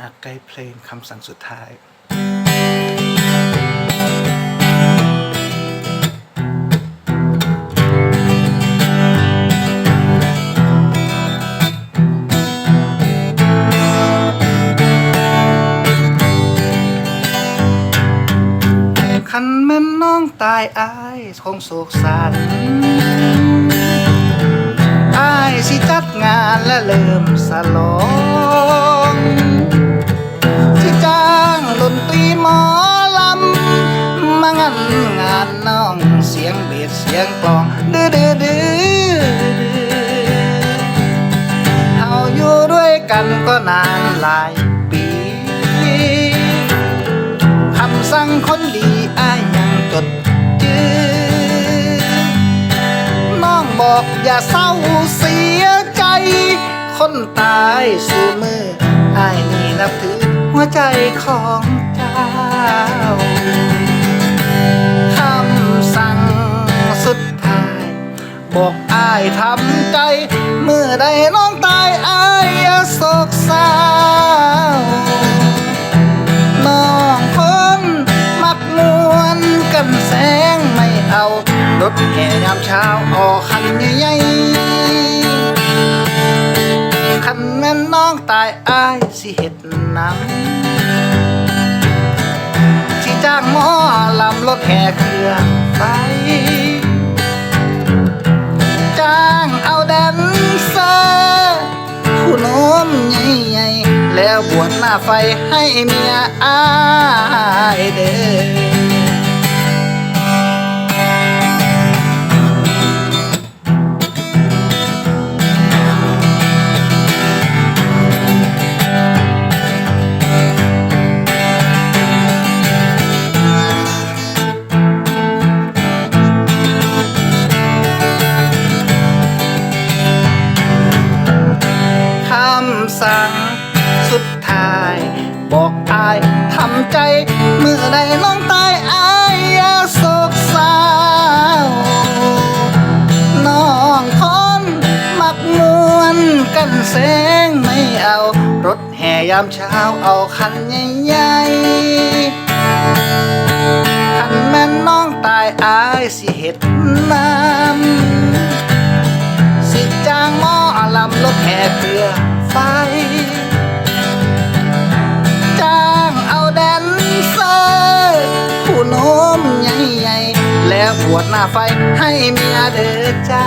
อาใกล้เพลงคำสั่งสุดท้ายคันแม่นน้องตายอายคงโศกสันอายสิจัดงานและเริ่มสลอ มางานงานน้องเสียงเบสเสียงกลองดื้อดื้อดื้อเฮาอยู่ด้วยกันก็นานหลายปีคำสั่งคนดีอายยังจดจือน้องบอกอย่าเศร้าเสียใจ คนตายสู่มืออายนี่นับถือหัวใจของเจ้า ทำใจ เมื่อใดน้องตายอายโศกเศร้าน้องคนมักมวนกันแสงไม่เอารถแห่ยามเช้าออกคันใหญ่คันแม่นน้องตายอายสิเฮ็ดนำที่จ้างหมอลำรถแห่เครื่องไฟ หน้าไฟให้เมียอายเด้อายบอกอายทำใจเมื่อใดน้องตายอายอย่าโศกเศร้าน้องคนมักมวนกันแสงไม่เอา รถแห่ยามเช้าเอาคันใหญ่ๆ ปวดหน้าไฟให้เมียเด้อจ้า